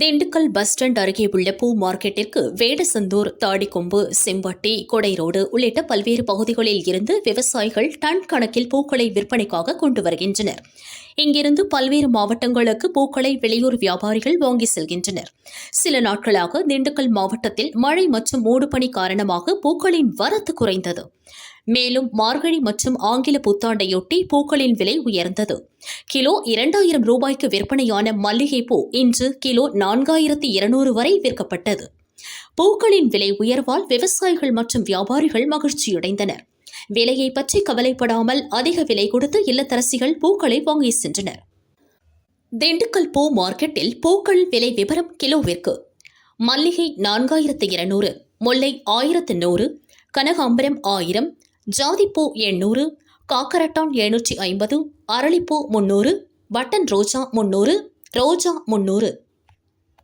Dindigul bus stand அருகே உள்ள பூ மார்க்கெட்டிற்கு வேடசந்தூர் தாடிக்கொம்பு செம்பட்டி கொடைரோடு உள்ளிட்ட பல்வேறு பகுதிகளில் இருந்து விவசாயிகள் டன் கணக்கில் பூக்களை விற்பனைக்காக கொண்டு வருகின்றனர். இங்கிருந்து பல்வேறு மாவட்டங்களுக்கு பூக்களை வெளியூர் வியாபாரிகள் வாங்கி செல்கின்றனர். சில நாட்களாக திண்டுக்கல் மாவட்டத்தில் மழை மற்றும் மூடுபனி காரணமாக பூக்களின் வரத்து குறைந்தது. மேலும் மார்கழி மற்றும் ஆங்கில புத்தாண்டையொட்டி பூக்களின் விலை உயர்ந்தது. கிலோ இரண்டாயிரம் ரூபாய்க்கு விற்பனையான மல்லிகைப்பூ இன்று கிலோ நான்காயிரத்தி இருநூறு வரை விற்கப்பட்டது. பூக்களின் விலை உயர்வால் விவசாயிகள் மற்றும் வியாபாரிகள் மகிழ்ச்சியடைந்தனர். விலையை பற்றி கவலைப்படாமல் அதிக விலை கொடுத்து இல்லத்தரசிகள் பூக்களை வாங்கி சென்றனர். திண்டுக்கல் பூ மார்க்கெட்டில் பூக்கள் விலை விவரம் கிலோவிற்கு. மல்லிகை நான்காயிரத்து இருநூறு முல்லை ஆயிரத்து நூறு கனகாம்பரம் ஆயிரம் ஜாதிப்பூ எண்ணூறு காக்கரட்டான் எழுநூற்றி ஐம்பது அரளிப்பூ முன்னூறு பட்டன் ரோஜா முன்னூறு ரோஜா முன்னூறு.